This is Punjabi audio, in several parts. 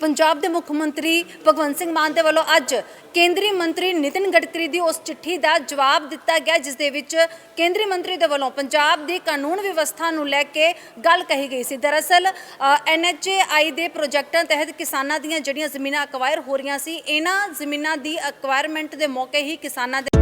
ਪੰਜਾਬ ਦੇ ਮੁੱਖ ਮੰਤਰੀ ਭਗਵੰਤ ਸਿੰਘ ਮਾਨ ਦੇ ਵੱਲੋਂ ਅੱਜ ਕੇਂਦਰੀ ਮੰਤਰੀ ਨਿਤਿਨ ਗਡਕਰੀ ਦੀ ਉਸ ਚਿੱਠੀ ਦਾ ਜਵਾਬ ਦਿੱਤਾ ਗਿਆ, ਜਿਸ ਦੇ ਵਿੱਚ ਕੇਂਦਰੀ ਮੰਤਰੀ ਦੇ ਵੱਲੋਂ ਪੰਜਾਬ ਦੀ ਕਾਨੂੰਨ ਵਿਵਸਥਾ ਨੂੰ ਲੈ ਕੇ ਗੱਲ ਕਹੀ ਗਈ ਸੀ। ਦਰਅਸਲ ਐਨਐਚਏਆਈ ਦੇ ਪ੍ਰੋਜੈਕਟਾਂ ਤਹਿਤ ਕਿਸਾਨਾਂ ਦੀਆਂ ਜਿਹੜੀਆਂ ਜ਼ਮੀਨਾਂ ਅਕਵਾਇਰ ਹੋ ਰਹੀਆਂ ਸੀ, ਇਹਨਾਂ ਜ਼ਮੀਨਾਂ ਦੀ ਅਕਵਾਇਰਮੈਂਟ ਦੇ ਮੌਕੇ ਹੀ ਕਿਸਾਨਾਂ ਦੇ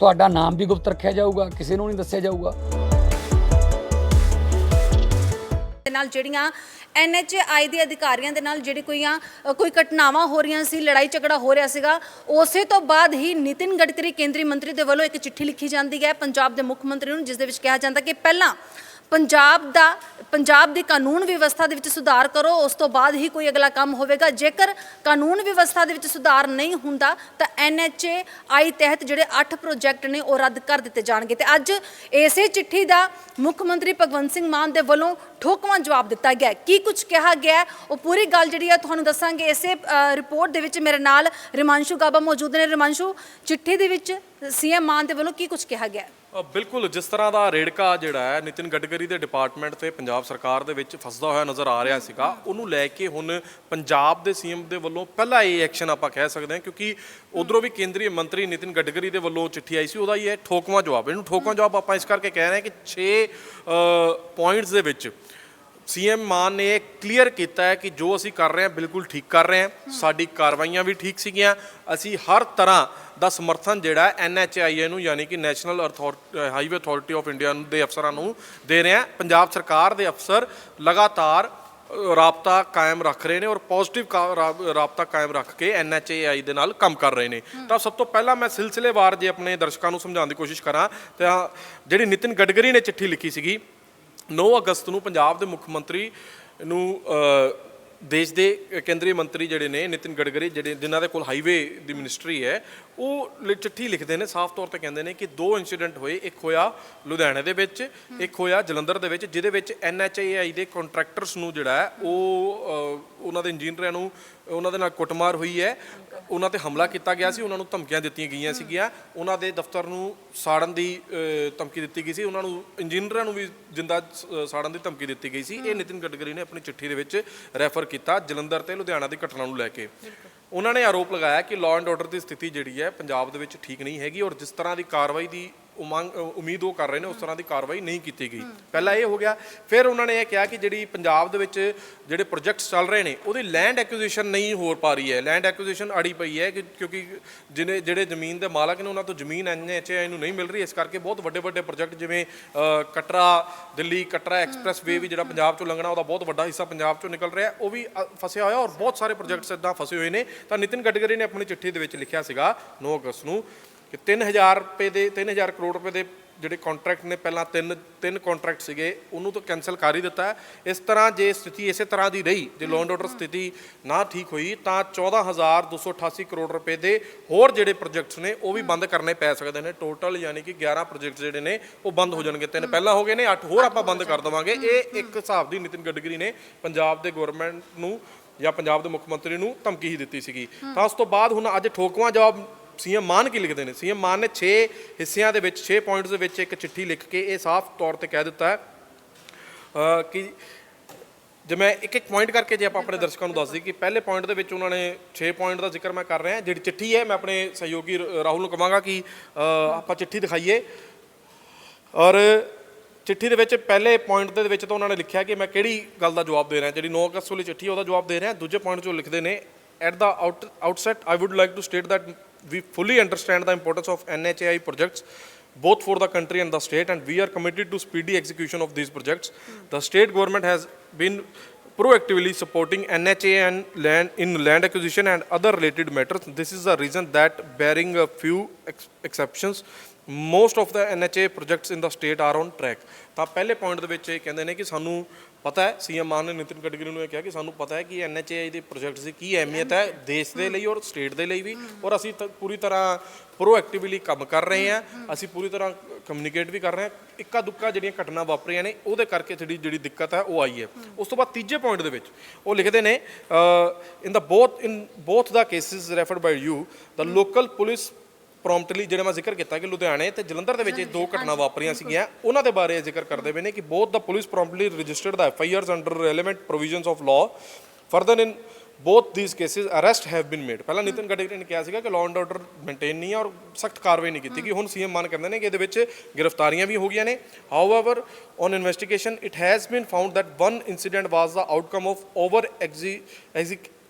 ਤੁਹਾਡਾ ਨਾਮ ਵੀ ਗੁਪਤ ਰੱਖਿਆ ਜਾਊਗਾ, ਕਿਸੇ ਨੂੰ ਨਹੀਂ ਦੱਸਿਆ ਜਾਊਗਾ। ਦੇ ਨਾਲ ਜਿਹੜੀਆਂ ਐਨਐਚਆਈ ਦੇ ਅਧਿਕਾਰੀਆਂ ਦੇ ਨਾਲ ਜਿਹੜੀ ਕੋਈਆਂ ਕੋਈ ਘਟਨਾਵਾਂ ਹੋ ਰਹੀਆਂ ਸੀ, ਲੜਾਈ ਝਗੜਾ ਹੋ ਰਿਹਾ ਸੀਗਾ, ਉਸੇ ਤੋਂ ਬਾਅਦ ਹੀ ਨਿਤਿਨ ਗਡਕਰੀ ਕੇਂਦਰੀ ਮੰਤਰੀ ਦੇ ਵੱਲੋਂ ਇੱਕ ਚਿੱਠੀ ਲਿਖੀ ਜਾਂਦੀ ਹੈ। ਪੰਜਾਬ ਦੇ ਮੁੱਖ ਮੰਤਰੀ ਨੂੰ ਜਿਸ ਦੇ ਵਿੱਚ ਕਿਹਾ ਜਾਂਦਾ ਕਿ ਪਹਿਲਾਂ ਪੰਜਾਬ ਦਾ, ਪੰਜਾਬ ਦੀ ਕਾਨੂੰਨ ਵਿਵਸਥਾ ਦੇ ਵਿੱਚ ਸੁਧਾਰ ਕਰੋ, ਉਸ ਤੋਂ ਬਾਅਦ ਹੀ ਕੋਈ ਅਗਲਾ ਕੰਮ ਹੋਵੇਗਾ। ਜੇਕਰ ਕਾਨੂੰਨ ਵਿਵਸਥਾ ਦੇ ਵਿੱਚ ਸੁਧਾਰ ਨਹੀਂ ਹੁੰਦਾ, ਤਾਂ ਐਨਐਚਏ ਆਈ ਤਹਿਤ ਜਿਹੜੇ 8 ਪ੍ਰੋਜੈਕਟ ਨੇ, ਉਹ ਰੱਦ ਕਰ ਦਿੱਤੇ ਜਾਣਗੇ। ਤੇ ਅੱਜ ਇਸੇ ਚਿੱਠੀ ਦਾ ਮੁੱਖ ਮੰਤਰੀ ਭਗਵੰਤ ਸਿੰਘ ਮਾਨ ਦੇ ਵੱਲੋਂ ਠੋਕਵਾਂ ਜਵਾਬ ਦਿੱਤਾ ਗਿਆ। ਕੀ ਕੁਝ ਕਿਹਾ ਗਿਆ ਉਹ ਪੂਰੀ ਗੱਲ ਜਿਹੜੀ ਆ ਤੁਹਾਨੂੰ ਦੱਸਾਂਗੇ। ਇਸੇ ਰਿਪੋਰਟ ਦੇ ਵਿੱਚ ਮੇਰੇ ਨਾਲ ਰਿਮਾਂਸ਼ੂ ਗਾਬਾ ਮੌਜੂਦ ਨੇ। ਰਿਮਾਂਸ਼ੂ, ਚਿੱਠੀ ਦੇ ਵਿੱਚ ਸੀਐਮ ਮਾਨ ਦੇ ਵੱਲੋਂ ਕੀ ਕੁਝ ਕਿਹਾ ਗਿਆ ਬਿਲਕੁਲ, ਜਿਸ ਤਰ੍ਹਾਂ ਦਾ ਰੇੜਕਾ ਜਿਹੜਾ ਹੈ, ਨਿਤਿਨ ਗਡਕਰੀ ਦੇ ਡਿਪਾਰਟਮੈਂਟ ਤੇ ਪੰਜਾਬ ਸਰਕਾਰ ਦੇ ਵਿੱਚ ਫਸਦਾ ਹੋਇਆ ਨਜ਼ਰ ਆ ਰਿਹਾ ਸੀਗਾ, ਉਹਨੂੰ ਲੈ ਕੇ ਹੁਣ ਪੰਜਾਬ ਦੇ ਸੀਐਮ ਦੇ ਵੱਲੋਂ ਪਹਿਲਾ ਇਹ ਐਕਸ਼ਨ ਆਪਾਂ ਕਹਿ ਸਕਦੇ ਹਾਂ, ਕਿਉਂਕਿ ਉਧਰੋਂ ਵੀ ਕੇਂਦਰੀ ਮੰਤਰੀ ਨਿਤਿਨ ਗਡਕਰੀ ਦੇ ਵੱਲੋਂ ਚਿੱਠੀ ਆਈ ਸੀ, ਉਹਦਾ ਹੀ ਇਹ ਠੋਕਵਾਂ ਜਵਾਬ। ਇਹਨੂੰ ਠੋਕਵਾਂ ਜਵਾਬ ਆਪਾਂ ਇਸ ਕਰਕੇ ਕਹਿ ਰਹੇ ਹਾਂ ਕਿ 6 ਪੁਆਇੰਟਸ ਦੇ ਵਿੱਚ ਸੀਐਮ ਮਾਨ ਨੇ ਇਹ ਕਲੀਅਰ ਕੀਤਾ ਹੈ ਕਿ ਜੋ ਅਸੀਂ ਕਰ ਰਹੇ ਹਾਂ ਬਿਲਕੁਲ ਠੀਕ ਕਰ ਰਹੇ ਹਾਂ। ਸਾਡੀ ਕਾਰਵਾਈਆਂ ਵੀ ਠੀਕ ਸੀਗੀਆਂ। ਅਸੀਂ ਹਰ ਤਰ੍ਹਾਂ ਦਾ ਸਮਰਥਨ ਜਿਹੜਾ ਐਨਐਚਆਈਏ ਨੂੰ ਯਾਨੀ ਕਿ national highway authority of India ਦੇ ਅਫਸਰਾਂ ਨੂੰ ਦੇ ਰਹੇ ਹਾਂ। ਪੰਜਾਬ ਸਰਕਾਰ ਦੇ ਅਫਸਰ ਲਗਾਤਾਰ ਰਾਬਤਾ ਕਾਇਮ ਰੱਖ ਰਹੇ ਨੇ ਔਰ ਪੋਜ਼ਿਟਿਵ ਰਾਬਤਾ ਕਾਇਮ ਰੱਖ ਕੇ ਐਨਐਚਏਆਈ ਦੇ ਨਾਲ ਕੰਮ ਕਰ ਰਹੇ ਨੇ। ਤਾਂ ਸਭ ਤੋਂ ਪਹਿਲਾਂ ਮੈਂ ਸਿਲਸਿਲੇਵਾਰ ਜੇ ਆਪਣੇ ਦਰਸ਼ਕਾਂ ਨੂੰ ਸਮਝਾਉਣ ਦੀ ਕੋਸ਼ਿਸ਼ ਕਰਾਂ ਤਾਂ ਜਿਹੜੀ ਨਿਤਿਨ ਗਡਕਰੀ ਨੇ ਚਿੱਠੀ ਲਿਖੀ ਸੀਗੀ 9 ਅਗਸਤ ਨੂੰ ਪੰਜਾਬ ਦੇ ਮੁੱਖ ਮੰਤਰੀ ਨੂੰ ਦੇਸ਼ ਦੇ ਕੇਂਦਰੀ ਮੰਤਰੀ ਜਿਹੜੇ ਨੇ, ਨਿਤਿਨ ਗਡਕਰੀ, ਜਿਹੜੇ, ਜਿਨ੍ਹਾਂ ਦੇ ਕੋਲ ਹਾਈਵੇ ਦੀ ਮਿਨਿਸਟਰੀ ਹੈ ਉਹ ਲ- ਚਿੱਠੀ ਲਿਖਦੇ ਨੇ ਸਾਫ਼ ਤੌਰ ਤੇ ਕਹਿੰਦੇ ਨੇ ਕਿ ਦੋ ਇਨਸੀਡੈਂਟ ਹੋਏ ਇੱਕ ਹੋਇਆ ਲੁਧਿਆਣੇ ਦੇ ਵਿੱਚ ਇੱਕ ਹੋਇਆ ਜਲੰਧਰ ਦੇ ਵਿੱਚ ਜਿਹਦੇ ਵਿੱਚ ਐਨਐਚਏਆਈ ਦੇ ਕੰਟਰੈਕਟਰਸ ਨੂੰ ਜਿਹੜਾ ਹੈ ਉਹ ਅ, ਉਹਨਾਂ ਦੇ ਇੰਜੀਨੀਅਰਾਂ ਨੂੰ ਉਹਨਾਂ ਦੇ ਨਾਲ ਕੁੱਟਮਾਰ ਹੋਈ ਹੈ। ਉਹਨਾਂ ਤੇ ਹਮਲਾ ਕੀਤਾ ਗਿਆ ਸੀ ਉਹਨਾਂ ਨੂੰ ਧਮਕੀਆਂ ਦਿੱਤੀਆਂ ਗਈਆਂ ਸੀਗੀਆਂ। ਉਹਨਾਂ ਦੇ ਦਫ਼ਤਰ ਨੂੰ ਸਾੜਨ ਦੀ ਅ, ਧਮਕੀ ਦਿੱਤੀ ਗਈ ਸੀ। ਉਹਨਾਂ ਨੂੰ ਇੰਜੀਨੀਅਰਾਂ ਨੂੰ ਵੀ ਜਿੰਦਾ ਸ- ਸਾੜਨ ਦੀ ਧਮਕੀ ਦਿੱਤੀ ਗਈ ਸੀ। ਇਹ ਨਿਤਿਨ ਗਡਕਰੀ ਨੇ ਆਪਣੀ ਚਿੱਠੀ ਦੇ ਵਿੱਚ ਰੈਫਰ ਕੀਤਾ ਜਲੰਧਰ ਤੇ ਲੁਧਿਆਣਾ ਦੀ ਘਟਨਾ ਨੂੰ ਲੈ ਕੇ। ਉਹਨਾਂ ਨੇ ਆਰੋਪ ਲਗਾਇਆ ਕਿ ਲਾਅ ਐਂਡ ਆਰਡਰ ਦੀ ਸਥਿਤੀ ਜਿਹੜੀ ਹੈ ਪੰਜਾਬ ਦੇ ਵਿੱਚ ਠੀਕ ਨਹੀਂ ਹੈਗੀ ਔਰ ਜਿਸ ਤਰ੍ਹਾਂ ਦੀ ਕਾਰਵਾਈ ਦੀ ਉਮੰਗ ਅ, ਉਮੀਦ ਉਹ ਕਰ ਰਹੇ ਨੇ ਉਸ ਤਰ੍ਹਾਂ ਦੀ ਕਾਰਵਾਈ ਨਹੀਂ ਕੀਤੀ ਗਈ। ਪਹਿਲਾਂ ਇਹ ਹੋ ਗਿਆ ਫਿਰ ਉਹਨਾਂ ਨੇ ਇਹ ਕਿਹਾ ਕਿ ਜਿਹੜੀ ਪੰਜਾਬ ਦੇ ਵਿੱਚ ਜਿਹੜੇ ਪ੍ਰੋਜੈਕਟਸ ਚੱਲ ਰਹੇ ਨੇ ਉਹਦੀ ਲੈਂਡ ਐਕੁਜੀਸ਼ਨ ਨਹੀਂ ਹੋ ਪਾ ਰਹੀ ਹੈ। ਲੈਂਡ ਐਕੁਜੀਸ਼ਨ ਅੜੀ ਪਈ ਹੈ ਕਿ- ਕਿਉਂਕਿ ਜਿਹਨੇ ਜਿਹੜੇ ਜ਼ਮੀਨ ਦੇ ਮਾਲਕ ਨੇ ਉਹਨਾਂ ਤੋਂ ਜ਼ਮੀਨ ਐਨਐਚਏ ਨੂੰ ਨਹੀਂ ਮਿਲ ਰਹੀ। ਇਸ ਕਰਕੇ ਬਹੁਤ ਵੱਡੇ ਵੱਡੇ ਪ੍ਰੋਜੈਕਟ ਜਿਵੇਂ ਕਟਰਾ ਦਿੱਲੀ ਕਟਰਾ ਐਕਸਪ੍ਰੈਸ ਵੇ ਵੀ ਜਿਹੜਾ ਪੰਜਾਬ ਚੋਂ ਲੰਘਣਾ ਉਹਦਾ ਬਹੁਤ ਵੱਡਾ ਹਿੱਸਾ ਪੰਜਾਬ ਚੋਂ ਨਿਕਲ ਰਿਹਾ। ਉਹ ਵੀ ਫਸਿਆ ਹੋਇਆ ਔਰ ਬਹੁਤ ਸਾਰੇ ਪ੍ਰੋਜੈਕਟਸ ਇਦਾਂ ਫਸੇ ਹੋਏ ਨੇ। ਤਾਂ ਨਿਤਿਨ ਗਡਕਰੀ ਨੇ ਆਪਣੀ ਚਿੱਠੀ ਦੇ ਵਿੱਚ ਲਿਖਿਆ ਸੀਗਾ 9 ਅਗਸਤ ਨੂੰ। ਕਿ 3000 ਰੁਪਏ ਦੇ 3000 ਕਰੋੜ ਰੁਪਏ ਦੇ ਜਿਹੜੇ ਕੰਟਰੈਕਟ ਨੇ, ਪਹਿਲਾਂ ਤਿੰਨ ਤਿੰਨ ਕੰਟਰੈਕਟ ਸੀਗੇ, ਉਹਨੂੰ ਤਾਂ ਕੈਨਸਲ ਕਰ ਹੀ ਦਿੱਤਾ। ਇਸ ਤਰ੍ਹਾਂ ਜੇ ਸਥਿਤੀ ਇਸੇ ਤਰ੍ਹਾਂ ਦੀ ਰਹੀ, ਜੇ ਲੋਨ ਆਰਡਰ ਸਥਿਤੀ ਨਾ ਠੀਕ ਹੋਈ, ਤਾਂ 14288 ਕਰੋੜ ਰੁਪਏ ਦੇ ਹੋਰ ਜਿਹੜੇ ਪ੍ਰੋਜੈਕਟਸ ਨੇ, ਉਹ ਵੀ ਬੰਦ ਕਰਨੇ ਪੈ ਸਕਦੇ ਨੇ। ਟੋਟਲ ਯਾਨੀ ਕਿ 11 ਪ੍ਰੋਜੈਕਟਸ ਜਿਹੜੇ ਨੇ, ਉਹ ਬੰਦ ਹੋ ਜਾਣਗੇ। ਤਿੰਨ ਪਹਿਲਾਂ ਹੋ ਗਏ ਨੇ, ਅੱਠ ਹੋਰ ਆਪਾਂ ਬੰਦ ਕਰ ਦੇਵਾਂਗੇ। ਇਹ ਇੱਕ ਹਿਸਾਬ ਦੀ ਨਿਤਿਨ ਗਡਕਰੀ ਨੇ ਪੰਜਾਬ ਦੇ ਗਵਰਨਮੈਂਟ ਨੂੰ ਜਾਂ ਪੰਜਾਬ ਦੇ ਮੁੱਖ ਮੰਤਰੀ ਨੂੰ ਧਮਕੀ ਹੀ ਦਿੱਤੀ ਸੀਗੀ। ਤਾਂ ਉਸ ਤੋਂ ਬਾਅਦ ਹੁਣ ਅੱਜ ਠੋਕਵਾਂ ਜਵਾਬ ਸੀਐਮ ਮਾਨ ਕੀ ਲਿਖਦੇ ਨੇ? ਸੀਐਮ ਮਾਨ ਨੇ 6 ਹਿੱਸਿਆਂ ਦੇ ਵਿੱਚ 6 ਪੁਆਇੰਟਸ ਦੇ ਵਿੱਚ ਇੱਕ ਚਿੱਠੀ ਲਿਖ ਕੇ ਇਹ ਸਾਫ਼ ਤੌਰ ਤੇ ਕਹਿ ਦਿੱਤਾ ਹੈ। ਕਿ ਜੇ ਮੈਂ ਇੱਕ ਇੱਕ ਪੁਆਇੰਟ ਕਰਕੇ ਜੇ ਆਪਾਂ ਆਪਣੇ ਦਰਸ਼ਕਾਂ ਨੂੰ ਦੱਸ ਦਈਏ ਕਿ ਪਹਿਲੇ ਪੁਆਇੰਟ ਦੇ ਵਿੱਚ ਉਹਨਾਂ ਨੇ 6 ਪੁਆਇੰਟ ਦਾ ਜ਼ਿਕਰ ਮੈਂ ਕਰ ਰਿਹਾ ਜਿਹੜੀ ਚਿੱਠੀ ਹੈ ਮੈਂ ਆਪਣੇ ਸਹਿਯੋਗੀ ਰਾਹੁਲ ਨੂੰ ਕਹਾਂਗਾ ਕਿ ਆਪਾਂ ਚਿੱਠੀ ਦਿਖਾਈਏ। ਔਰ ਚਿੱਠੀ ਦੇ ਵਿੱਚ ਪਹਿਲੇ ਪੁਆਇੰਟ ਦੇ ਵਿੱਚ ਤਾਂ ਉਹਨਾਂ ਨੇ ਲਿਖਿਆ ਕਿ ਮੈਂ ਕਿਹੜੀ ਗੱਲ ਦਾ ਜਵਾਬ ਦੇ ਰਿਹਾ ਜਿਹੜੀ 9 ਅਗਸਤ ਵਾਲੀ ਚਿੱਠੀ ਉਹਦਾ ਜਵਾਬ ਦੇ ਰਿਹਾ। ਦੂਜੇ ਪੁਆਇੰਟ 'ਚੋਂ ਲਿਖਦੇ ਨੇ at the outset I would like to state that we fully understand the importance of NHAI projects both for the country and the state and we are committed to speedy execution of these projects the state government has been proactively supporting NHA and land in land acquisition and other related matters this is the reason that bearing a few ex- exceptions most of the NHA projects in the state are on track ਤਾਂ ਪਹਿਲੇ ਪੁਆਇੰਟ ਦੇ ਵਿੱਚ ਇਹ ਕਹਿੰਦੇ ਨੇ ਕਿ ਸਾਨੂੰ ਪਤਾ ਹੈ, ਸੀਐਮ ਮਾਨ ਨੇ ਨਿਤਿਨ ਗਡਕਰੀ ਨੂੰ ਇਹ ਕਿਹਾ ਕਿ ਸਾਨੂੰ ਪਤਾ ਹੈ ਕਿ ਐਨਐਚਏ ਦੇ ਪ੍ਰੋਜੈਕਟਸ ਦੀ ਕੀ ਅਹਿਮੀਅਤ ਹੈ, ਦੇਸ਼ ਦੇ ਲਈ ਔਰ ਸਟੇਟ ਦੇ ਲਈ ਵੀ। ਔਰ ਅਸੀਂ ਤਾਂ ਪੂਰੀ ਤਰ੍ਹਾਂ ਪ੍ਰੋਐਕਟਿਵਲੀ ਕੰਮ ਕਰ ਰਹੇ ਹਾਂ, ਅਸੀਂ ਪੂਰੀ ਤਰ੍ਹਾਂ ਕਮਿਊਨੀਕੇਟ ਵੀ ਕਰ ਰਹੇ ਹਾਂ। ਇੱਕਾ ਦੁੱਕਾ ਜਿਹੜੀਆਂ ਘਟਨਾ ਵਾਪਰੀਆਂ ਨੇ, ਉਹਦੇ ਕਰਕੇ ਜਿਹੜੀ ਜਿਹੜੀ ਦਿੱਕਤ ਹੈ, ਉਹ ਆਈ ਹੈ। ਉਸ ਤੋਂ ਬਾਅਦ ਤੀਜੇ ਪੁਆਇੰਟ ਦੇ ਵਿੱਚ ਉਹ ਲਿਖਦੇ ਨੇ in the both in both the cases referred by you the local police promptly ਜਿਹੜਾ ਮੈਂ ਜ਼ਿਕਰ ਕੀਤਾ ਕਿ ਲੁਧਿਆਣੇ ਤੇ ਜਲੰਧਰ ਦੇ ਵਿੱਚ ਇਹ ਦੋ ਘਟਨਾ ਵਾਪਰੀਆਂ ਸੀਗੀਆਂ ਉਹਨਾਂ ਦੇ ਬਾਰੇ ਜ਼ਿਕਰ ਕਰਦੇ ਪਏ ਨੇ ਕਿ both the police promptly registered the F I Rs under relevant provisions of law further in both these cases arrest have been made ਪਹਿਲਾਂ ਨਿਤਿਨ ਗਡਕਰੀ ਨੇ ਕਿਹਾ ਸੀਗਾ ਕਿ ਲਾਅ ਐਂਡ ਆਰਡਰ ਮੇਨਟੇਨ ਨਹੀਂ ਹੈ ਔਰ ਸਖਤ ਕਾਰਵਾਈ ਨਹੀਂ ਕੀਤੀ ਗਈ ਹੁਣ ਸੀਐਮ ਮਾਨ ਕਹਿੰਦੇ ਨੇ ਕਿ ਇਹਦੇ ਵਿੱਚ ਗ੍ਰਿਫਤਾਰੀਆਂ ਵੀ ਹੋ ਗਈਆਂ ਨੇ। However on investigation it has been found that one incident was the outcome of over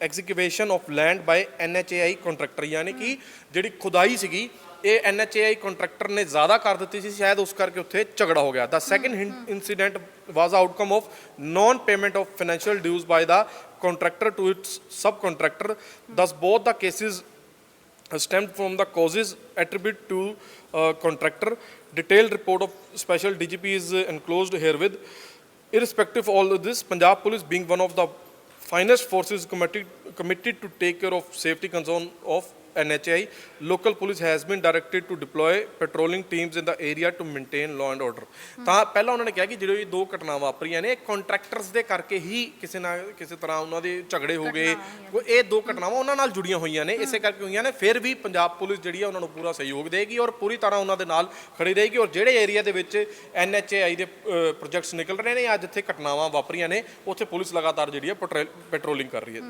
execution of land by NHAI contractor ਯਾਨੀ ਕਿ ਜਿਹੜੀ ਖੁਦਾਈ ਸੀਗੀ ਇਹ ਐਨਐਚਏਆਈ ਕੰਟਰੈਕਟਰ ਨੇ ਜ਼ਿਆਦਾ ਕਰ ਦਿੱਤੀ ਸੀ ਸ਼ਾਇਦ ਉਸ ਕਰਕੇ ਉੱਥੇ ਝਗੜਾ ਹੋ ਗਿਆ the second incident was outcome of non payment of financial dues by the contractor to its sub contractor thus both the cases stemmed from the causes attributed to uh, contractor. Detailed report of special DGP is uh, enclosed herewith. Irrespective of all of this, Punjab Police being one of the finest forces committed, committed to take care of safety concern of NHI, local police has been directed to deploy patrolling teams in the area to maintain law and order. ਤਾਂ ਪਹਿਲਾਂ ਉਹਨਾਂ ਨੇ ਕਿਹਾ ਕਿ ਜਿਹੜੇ ਇਹ ਦੋ ਘਟਨਾਵਾਂ ਵਾਪਰੀਆਂ ਨੇ ਕੰਟਰੈਕਟਰਸ ਦੇ ਕਰਕੇ ਹੀ ਕਿਸੇ ਨਾ ਕਿਸੇ ਤਰ੍ਹਾਂ ਉਹਨਾਂ ਦੇ ਝਗੜੇ ਹੋ ਗਏ। ਉਹ ਇਹ ਦੋ ਘਟਨਾਵਾਂ ਉਹਨਾਂ ਨਾਲ ਜੁੜੀਆਂ ਹੋਈਆਂ ਨੇ ਇਸੇ ਕਰਕੇ ਹੋਈਆਂ ਨੇ। ਫਿਰ ਵੀ ਪੰਜਾਬ ਪੁਲਿਸ ਜਿਹੜੀ ਆ ਉਹਨਾਂ ਨੂੰ ਪੂਰਾ ਸਹਿਯੋਗ ਦੇਗੀ ਔਰ ਪੂਰੀ ਤਰ੍ਹਾਂ ਉਹਨਾਂ ਦੇ ਨਾਲ ਖੜੀ ਰਹੇਗੀ ਔਰ ਜਿਹੜੇ ਏਰੀਆ ਦੇ ਵਿੱਚ ਐਨਐਚਏਆਈ ਦੇ ਪ੍ਰੋਜੈਕਟਸ ਨਿਕਲ ਰਹੇ ਨੇ ਜਾਂ ਜਿੱਥੇ ਘਟਨਾਵਾਂ ਵਾਪਰੀਆਂ ਨੇ ਉੱਥੇ ਪੁਲਿਸ ਲਗਾਤਾਰ ਜਿਹੜੀ ਆ ਪੈਟਰੋਲਿੰਗ ਕਰ ਰਹੀ ਹੈ।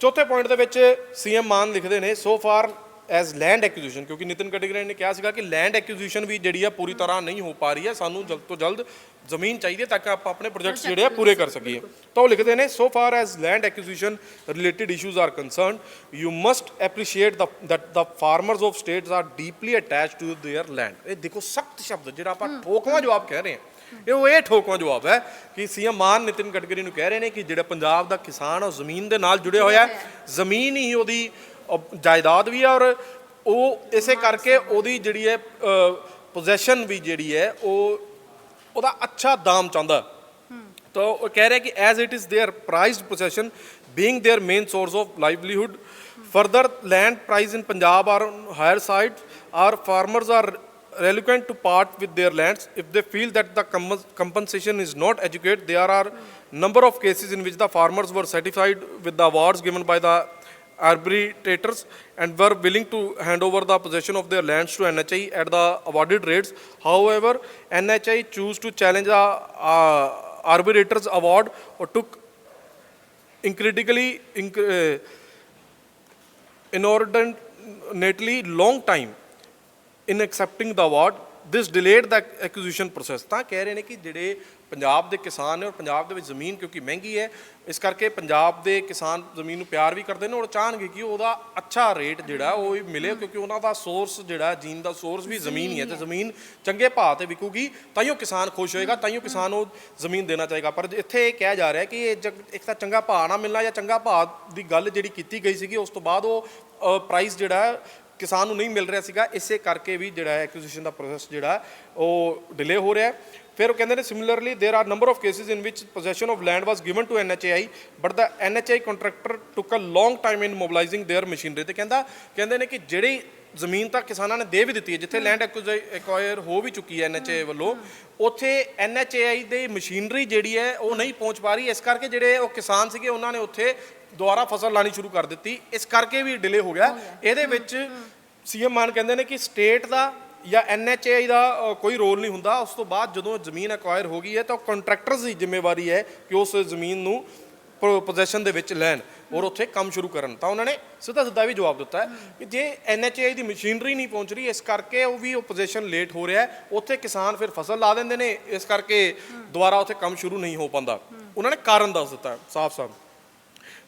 ਚੌਥੇ ਪੁਆਇੰਟ ਦੇ ਵਿੱਚ ਸੀਐਮ ਮਾਨ ਲਿਖਦੇ ਨੇ so far as land acquisition ਕਿਉਂਕਿ ਨਿਤਿਨ ਗਡਕਰੀ ਨੇ ਕਿਹਾ ਸੀਗਾ ਕਿ ਲੈਂਡ ਐਕੁਜੀਸ਼ਨ ਵੀ ਜਿਹੜੀ ਆ ਪੂਰੀ ਤਰ੍ਹਾਂ ਨਹੀਂ ਹੋ ਪਾ ਰਹੀ ਹੈ ਸਾਨੂੰ ਜਲਦ ਤੋਂ ਜਲਦ ਜ਼ਮੀਨ ਚਾਹੀਦੀ ਹੈ ਤਾਂ ਕਿ ਆਪਾਂ ਆਪਣੇ ਪ੍ਰੋਜੈਕਟਸ ਜਿਹੜੇ ਆ ਪੂਰੇ ਕਰ ਸਕੀਏ ਤਾਂ ਉਹ ਲਿਖਦੇ ਨੇ so far as land acquisition related issues are concerned you must appreciate the that the farmers of states are deeply attached to their land ਇਹ ਦੇਖੋ ਸਖਤ ਸ਼ਬਦ ਜਿਹੜਾ ਆਪਾਂ ਠੋਕਵਾਂ ਜਵਾਬ ਕਹਿ ਰਹੇ ਹਾਂ ਇਹ ਉਹ ਇਹ ਠੋਕਵਾਂ ਜਵਾਬ ਹੈ ਕਿ ਸੀਐਮ ਮਾਨ ਨਿਤਿਨ ਗਡਕਰੀ ਨੂੰ ਕਹਿ ਰਹੇ ਨੇ ਕਿ ਜਿਹੜਾ ਪੰਜਾਬ ਦਾ ਕਿਸਾਨ ਉਹ ਜ਼ਮੀਨ ਦੇ ਨਾਲ ਜੁੜਿਆ ਹੋਇਆ ਹੈ ਜ਼ਮੀਨ ਹੀ ਉਹਦੀ ਅਹ, ਜਾਇਦਾਦ ਵੀ ਹੈ ਔਰ ਉਹ ਇਸੇ ਕਰਕੇ ਉਹਦੀ ਜਿਹੜੀ ਹੈ ਪੋਜੈਸ਼ਨ ਵੀ ਜਿਹੜੀ ਹੈ ਉਹ ਉਹਦਾ ਅੱਛਾ ਦਾਮ ਚਾਹੁੰਦਾ ਤਾਂ ਉਹ ਕਹਿ ਰਿਹਾ ਕਿ as it is their prized possession being their main source of livelihood further land price in Punjab are higher side are farmers are reluctant to part with their lands if they feel that the com- compensation is not adequate there are number of cases in which the farmers were satisfied with the awards given by the arbitrators and were willing to hand over the possession of their lands to NHI at the awarded rates. However, NHI chose to challenge the uh, arbitrators' award or took incredibly inc- uh, inordinately long time in accepting the award, this delayed the acquisition process. ਤਾਂ ਕਹਿ ਰਹੇ ਨੇ ਕਿ ਜਿਹੜੇ ਪੰਜਾਬ ਦੇ ਕਿਸਾਨ ਨੇ ਔਰ ਪੰਜਾਬ ਦੇ ਵਿੱਚ ਜ਼ਮੀਨ ਕਿਉਂਕਿ ਮਹਿੰਗੀ ਹੈ, ਇਸ ਕਰਕੇ ਪੰਜਾਬ ਦੇ ਕਿਸਾਨ ਜ਼ਮੀਨ ਨੂੰ ਪਿਆਰ ਵੀ ਕਰਦੇ ਨੇ ਔਰ ਚਾਹਣਗੇ ਕਿ ਉਹਦਾ ਅੱਛਾ ਰੇਟ ਜਿਹੜਾ ਉਹ ਵੀ ਮਿਲੇ ਕਿਉਂਕਿ ਉਹਨਾਂ ਦਾ ਸੋਰਸ ਜਿਹੜਾ ਜੀਨ ਦਾ ਸੋਰਸ ਵੀ ਜ਼ਮੀਨ ਹੀ ਹੈ ਤੇ ਜ਼ਮੀਨ ਚੰਗੇ ਭਾਅ ਤੇ ਵਿਕੂਗੀ, ਤਾਂ ਹੀ ਉਹ ਕਿਸਾਨ ਖੁਸ਼ ਹੋਏਗਾ, ਤਾਂ ਹੀ ਉਹ ਕਿਸਾਨ ਉਹ ਜ਼ਮੀਨ ਦੇਣਾ ਚਾਹੇਗਾ। ਪਰ ਇੱਥੇ ਇਹ ਕਿਹਾ ਜਾ ਰਿਹਾ ਕਿ ਇਹ ਜਗ- ਇੱਕ ਤਾਂ ਚੰਗਾ ਭਾਅ ਨਾ ਮਿਲਣਾ ਜਾਂ ਚੰਗਾ ਭਾਅ ਦੀ ਗੱਲ ਜਿਹੜੀ ਕੀਤੀ ਗਈ ਸੀਗੀ, ਉਸ ਤੋਂ ਬਾਅਦ ਉਹ ਪ੍ਰਾਈਸ ਜਿਹੜਾ ਕਿਸਾਨ ਨੂੰ ਨਹੀਂ ਮਿਲ ਰਿਹਾ ਸੀਗਾ, ਇਸੇ ਕਰਕੇ ਵੀ ਜਿਹੜਾ ਐਕੁਜੀਸ਼ਨ ਦਾ ਪ੍ਰੋਸੈਸ ਜਿਹੜਾ, ਉਹ ਡਿਲੇ ਹੋ ਰਿਹਾ ਫਿਰ ਉਹ ਕਹਿੰਦੇ ਨੇ similarly there are number of cases in which possession of land was given to NHAI but the NHAI contractor took a long time in mobilising their machinery ਤੇ ਕਹਿੰਦਾ ਕਹਿੰਦੇ ਨੇ ਕਿ ਜਿਹੜੀ ਜ਼ਮੀਨ ਤਾਂ ਕਿਸਾਨਾਂ ਨੇ ਦੇ ਵੀ ਦਿੱਤੀ ਹੈ ਜਿੱਥੇ ਲੈਂਡ ਐਕਵਾਇਰ ਹੋ ਵੀ ਚੁੱਕੀ ਹੈ ਐਨਐਚਏ ਵੱਲੋਂ ਉੱਥੇ ਐਨਐਚਏਆਈ ਦੇ ਮਸ਼ੀਨਰੀ ਜਿਹੜੀ ਹੈ ਉਹ ਨਹੀਂ ਪਹੁੰਚ ਪਾ ਰਹੀ ਇਸ ਕਰਕੇ ਜਿਹੜੇ ਉਹ ਕਿਸਾਨ ਸੀਗੇ ਉਹਨਾਂ ਨੇ ਉੱਥੇ ਦੁਬਾਰਾ ਫਸਲ ਲਾਣੀ ਸ਼ੁਰੂ ਕਰ ਦਿੱਤੀ ਇਸ ਕਰਕੇ ਵੀ ਡਿਲੇ ਹੋ ਗਿਆ ਇਹਦੇ ਵਿੱਚ ਸੀਐਮ ਮਾਨ ਕਹਿੰਦੇ ਨੇ ਕਿ ਸਟੇਟ ਦਾ ਜਾਂ ਐਨਐਚਏਆਈ ਦਾ ਅ, ਕੋਈ ਰੋਲ ਨਹੀਂ ਹੁੰਦਾ। ਉਸ ਤੋਂ ਬਾਅਦ ਜਦੋਂ ਜ਼ਮੀਨ ਐਕਵਾਇਰ ਹੋ ਗਈ ਹੈ ਤਾਂ ਕੰਟਰੈਕਟਰਸ ਦੀ ਜ਼ਿੰਮੇਵਾਰੀ ਹੈ ਕਿ ਉਸ ਜ਼ਮੀਨ ਨੂੰ ਪੋਜੀਸ਼ਨ ਦੇ ਵਿੱਚ ਲੈਣ ਔਰ ਉੱਥੇ ਕੰਮ ਸ਼ੁਰੂ ਕਰਨ। ਤਾਂ ਉਹਨਾਂ ਨੇ ਸਿੱਧਾ ਸਿੱਧਾ ਵੀ ਜਵਾਬ ਦਿੱਤਾ ਹੈ ਕਿ ਜੇ ਐਨਐਚਏਆਈ ਦੀ ਮਸ਼ੀਨਰੀ ਨਹੀਂ ਪਹੁੰਚ ਰਹੀ ਇਸ ਕਰਕੇ ਉਹ ਵੀ ਉਹ ਪੋਜੀਸ਼ਨ ਲੇਟ ਹੋ ਰਿਹਾ ਹੈ। ਉੱਥੇ ਕਿਸਾਨ ਫਿਰ ਫਸਲ ਲਾ ਦਿੰਦੇ ਨੇ ਇਸ ਕਰਕੇ ਦੁਬਾਰਾ ਉੱਥੇ ਕੰਮ ਸ਼ੁਰੂ ਨਹੀਂ ਹੋ ਪਾਉਂਦਾ। ਉਹਨਾਂ ਨੇ ਕਾਰਨ ਦੱਸ ਦਿੱਤਾ ਸਾਫ਼-ਸਾਫ਼।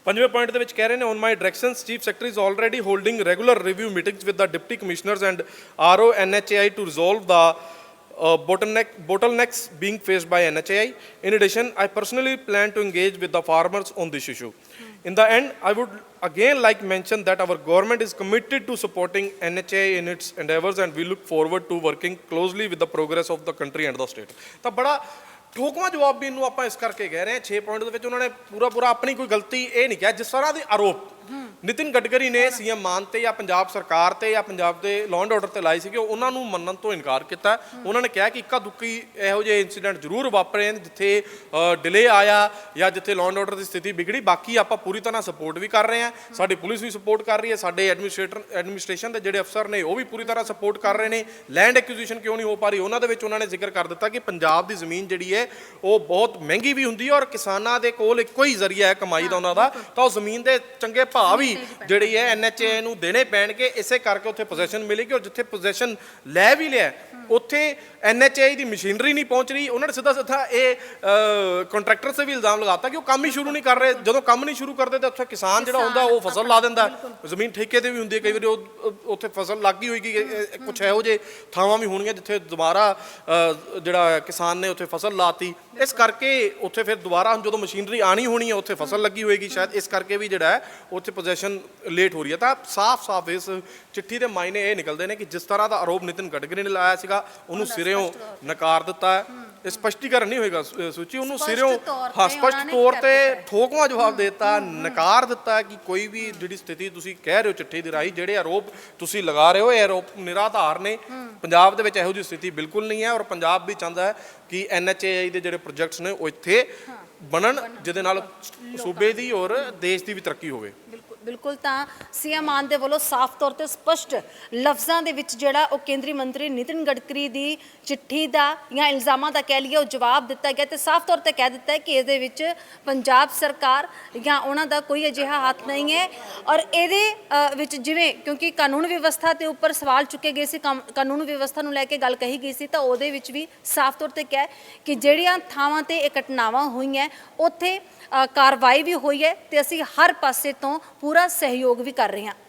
ਪੰਜਵੇਂ ਪੁਆਇੰਟ ਦੇ ਵਿੱਚ ਕਹਿ ਰਹੇ ਨੇ on my directions chief secretary is already holding regular review meetings with the deputy commissioners and RO NHAI to resolve the uh, bottleneck, bottlenecks being faced by NHAI. In addition, I personally plan to engage with the farmers on this issue. In the end, I would again like mention that our government is committed to supporting NHAI in its endeavors and we look forward to working closely with the progress of the country and the state. ਤਾਂ ਬੜਾ ਠੋਕਵਾਂ ਜਵਾਬ ਵੀ ਇਹਨੂੰ ਆਪਾਂ ਇਸ ਕਰਕੇ ਕਹਿ ਰਹੇ ਹਾਂ 6 ਪੁਆਇੰਟ ਦੇ ਵਿੱਚ ਉਹਨਾਂ ਨੇ ਪੂਰਾ ਪੂਰਾ ਆਪਣੀ ਕੋਈ ਗਲਤੀ ਇਹ ਨਹੀਂ ਕਿਹਾ, ਜਿਸ ਤਰ੍ਹਾਂ ਦੇ ਆਰੋਪ ਨਿਤਿਨ ਗਡਕਰੀ ਨੇ ਸੀਐਮ ਮਾਨ ਤੇ ਜਾਂ ਪੰਜਾਬ ਸਰਕਾਰ ਤੇ ਜਾਂ ਪੰਜਾਬ ਦੇ ਲਾਅ ਐਂਡ ਆਰਡਰ ਤੇ ਲਾਏ ਸੀਗੇ ਉਹਨਾਂ ਨੂੰ ਮੰਨਣ ਤੋਂ ਇਨਕਾਰ ਕੀਤਾ। ਉਹਨਾਂ ਨੇ ਕਿਹਾ ਕਿ ਇੱਕਾ ਦੁੱਕੀ ਇਹੋ ਜਿਹੇ ਇਨਸੀਡੈਂਟ ਜ਼ਰੂਰ ਵਾਪਰੇ ਨੇ ਜਿੱਥੇ ਡਿਲੇ ਆਇਆ ਜਾਂ ਜਿੱਥੇ ਲਾਅ ਐਂਡ ਆਰਡਰ ਦੀ ਸਥਿਤੀ ਵਿਗੜੀ। ਬਾਕੀ ਆਪਾਂ ਪੂਰੀ ਤਰ੍ਹਾਂ ਸਪੋਰਟ ਵੀ ਕਰ ਰਹੇ ਹਾਂ। ਸਾਡੀ ਪੁਲਿਸ ਵੀ ਸਪੋਰਟ ਕਰ ਰਹੀ ਹੈ। ਸਾਡੇ ਐਡਮਿਨਿਸਟ੍ਰੇਟਰ ਐਡਮਿਨਿਸਟ੍ਰੇਸ਼ਨ ਦੇ ਜਿਹੜੇ ਅਫਸਰ ਨੇ, ਉਹ ਵੀ ਪੂਰੀ ਤਰ੍ਹਾਂ ਸਪੋਰਟ ਕਰ ਰਹੇ ਨੇ। ਲੈਂਡ ਐਕੁਜੀਸ਼ਨ ਕਿਉਂ ਨਹੀਂ ਹੋ ਪਾ ਰਹੀ? ਉਹਨਾਂ ਦੇ ਵਿੱਚ ਉਹਨਾਂ ਨੇ ਜ਼ਿਕਰ ਕਰ ਦਿੱਤਾ ਕਿ ਪੰਜਾਬ ਦੀ ਜ਼ਮੀਨ ਜਿਹੜੀ ਹੈ, ਉਹ ਬਹੁਤ ਮਹਿੰਗੀ ਵੀ ਹੁੰਦੀ ਹੈ ਔਰ ਕਿਸਾਨਾਂ ਦੇ ਕੋਲ ਇੱਕੋ ਹੀ ਜ਼ਰੀਆ ਹੈ ਕਮਾਈ ਦਾ ਉਹਨਾਂ ਦਾ। ਤਾਂ ਉਹ ਜ਼ਮੀਨ ਦੇ ਚੰਗੇ ਭਾਅ ਵੀ ਜਿਹੜੀ ਹੈ ਐਨਐਚਏ ਨੂੰ ਦੇਣੇ ਪੈਣਗੇ ਇਸੇ ਕਰਕੇ ਉੱਥੇ ਪੋਜੀਸ਼ਨ ਮਿਲੇਗੀ ਔਰ ਜਿੱਥੇ ਪੋਜੀਸ਼ਨ ਲੈ ਵੀ ਲਿਆ ਉੱਥੇ ਐਨਐਚਏ ਦੀ ਮਸ਼ੀਨਰੀ ਨਹੀਂ ਪਹੁੰਚ ਰਹੀ। ਉਹਨਾਂ ਨੇ ਸਿੱਧਾ ਸਿੱਧਾ ਇਹ ਕੰਟਰੈਕਟਰ ਤੇ ਵੀ ਇਲਜ਼ਾਮ ਲਗਾਤਾ ਕਿ ਉਹ ਕੰਮ ਹੀ ਸ਼ੁਰੂ ਨਹੀਂ ਕਰ ਰਹੇ। ਜਦੋਂ ਕੰਮ ਨਹੀਂ ਸ਼ੁਰੂ ਕਰਦੇ ਤਾਂ ਉੱਥੇ ਕਿਸਾਨ ਜਿਹੜਾ ਹੁੰਦਾ ਉਹ ਫਸਲ ਲਾ ਦਿੰਦਾ ਜ਼ਮੀਨ ਠੇਕੇ ਤੇ ਵੀ ਹੁੰਦੀ ਹੈ ਕਈ ਵਾਰੀ ਉਹ ਉੱਥੇ ਫਸਲ ਲੱਗ ਗਈ ਹੋਏਗੀ ਕੁਝ ਇਹੋ ਜਿਹੇ ਥਾਵਾਂ ਵੀ ਹੋਣਗੀਆਂ ਜਿੱਥੇ ਦੁਬਾਰਾ ਜਿਹੜਾ ਕਿਸਾਨ ਨੇ ਉੱਥੇ ਫਸਲ ਲਾਤੀ। ਇਸ ਕਰਕੇ ਉੱਥੇ ਫਿਰ ਦੁਬਾਰਾ ਜਦੋਂ ਮਸ਼ੀਨਰੀ ਆਣੀ ਹੋਣੀ ਹੈ ਉੱਥੇ ਫਸਲ ਲੱਗੀ ਹੋਏਗੀ ਸ਼ਾਇਦ। ਇਸ ਕਰਕੇ ਵੀ ਜਿਹੜਾ ਹੈ ਉੱਥੇ ਪੋਜੀਸ਼ਨ ਲੇਟ ਹੋ ਰਹੀ ਹੈ। ਤਾਂ ਸਾਫ਼-ਸਾਫ਼ ਇਸ ਚਿੱਠੀ ਦੇ ਮਾਇਨੇ ਇਹ ਨਿਕਲਦੇ ਨੇ ਕਿ ਜਿਸ ਤਰ੍ਹਾਂ ਦਾ ਆਰੋਪ ਨਿਤਿਨ ਗਡਕਰੀ ਨੇ ਲਾਇਆ ਸੀਗਾ ਉਹਨੂੰ ਸਿਰਿਓਂ ਨਕਾਰ ਦਿੱਤਾ ਹੈ। ਇਹ ਸਪਸ਼ਟੀਕਰਨ ਨਹੀਂ ਹੋਏਗਾ ਸੁਚੀ ਉਹਨੂੰ ਸਿਰਿਓਂ ਹਾਂ ਸਪਸ਼ਟ ਤੌਰ ਤੇ। ਠੋਕਵਾਂ ਜਵਾਬ ਦਿੱਤਾ ਨਕਾਰ ਦਿੱਤਾ ਕਿ ਕੋਈ ਵੀ ਜਿਹੜੀ ਸਥਿਤੀ ਤੁਸੀਂ ਕਹਿ ਰਹੇ ਹੋ ਚਿੱਠੀ ਦੀ ਰਾਹੀਂ ਜਿਹੜੇ ਆਰੋਪ ਤੁਸੀਂ ਲਗਾ ਰਹੇ ਹੋ ਇਹ ਆਰੋਪ ਨਿਰਾਧਾਰ ਨੇ। ਪੰਜਾਬ ਦੇ ਵਿੱਚ ਇਹੋ ਜਿਹੀ ਸਥਿਤੀ ਬਿਲਕੁਲ ਨਹੀਂ ਹੈ ਔਰ ਪੰਜਾਬ ਵੀ ਚਾਹੁੰਦਾ ਹੈ ਕਿ ਐਨਐਚਏਆਈ ਦੇ ਜਿਹੜੇ ਪ੍ਰੋਜੈਕਟਸ ਨੇ ਉਹ ਇੱਥੇ ਬਣਨ ਜਿਹਦੇ ਨਾਲ ਸੂਬੇ ਦੀ ਔਰ ਦੇਸ਼ ਦੀ ਵੀ ਤਰੱਕੀ ਹੋਵੇ। ਬਿਲਕੁਲ ਬਿਲਕੁਲ ਤਾਂ ਸੀਐਮ ਮਾਨ ਦੇ ਵੱਲੋਂ ਸਾਫ਼ ਤੌਰ ਤੇ ਸਪਸ਼ਟ ਲਫ਼ਜ਼ਾਂ ਦੇ ਵਿੱਚ ਜਿਹੜਾ ਉਹ ਕੇਂਦਰੀ ਮੰਤਰੀ ਨਿਤਿਨ ਗਡਕਰੀ ਦੀ ਚਿੱਠੀ ਦਾ ਜਾਂ ਇਲਜ਼ਾਮਾਂ ਦਾ ਕਹਿ ਲਈਏ ਉਹ ਜਵਾਬ ਦਿੱਤਾ ਗਿਆ ਤੇ ਸਾਫ਼ ਤੌਰ ਤੇ ਕਹਿ ਦਿੱਤਾ ਹੈ ਕਿ ਇਹਦੇ ਵਿੱਚ ਪੰਜਾਬ ਸਰਕਾਰ ਜਾਂ ਉਹਨਾਂ ਦਾ ਕੋਈ ਅਜਿਹਾ ਹੱਥ ਨਹੀਂ ਹੈ ਔਰ ਇਹਦੇ ਅ, ਵਿੱਚ ਜਿਵੇਂ ਕਿਉਂਕਿ ਕਾਨੂੰਨ ਵਿਵਸਥਾ ਦੇ ਉੱਪਰ ਸਵਾਲ ਚੁੱਕੇ ਗਏ ਸੀ ਕੰਮ- ਕਾਨੂੰਨ ਵਿਵਸਥਾ ਨੂੰ ਲੈ ਕੇ ਗੱਲ ਕਹੀ ਗਈ ਸੀ ਤਾਂ ਉਹਦੇ ਵਿੱਚ ਵੀ ਸਾਫ਼ ਤੌਰ ਤੇ ਕਿਹਾ ਹੈ ਕਿ ਜਿਹੜੀਆਂ ਥਾਵਾਂ ਤੇ ਇਹ ਘਟਨਾਵਾਂ ਹੋਈਆਂ ਉੱਥੇ ਕਾਰਵਾਈ ਵੀ ਹੋਈ ਹੈ ਤੇ ਅਸੀਂ ਹਰ ਪਾਸੇ ਤੋਂ ਪੂਰਾ ਸਹਿਯੋਗ ਵੀ ਕਰ ਰਹੇ ਹਾਂ।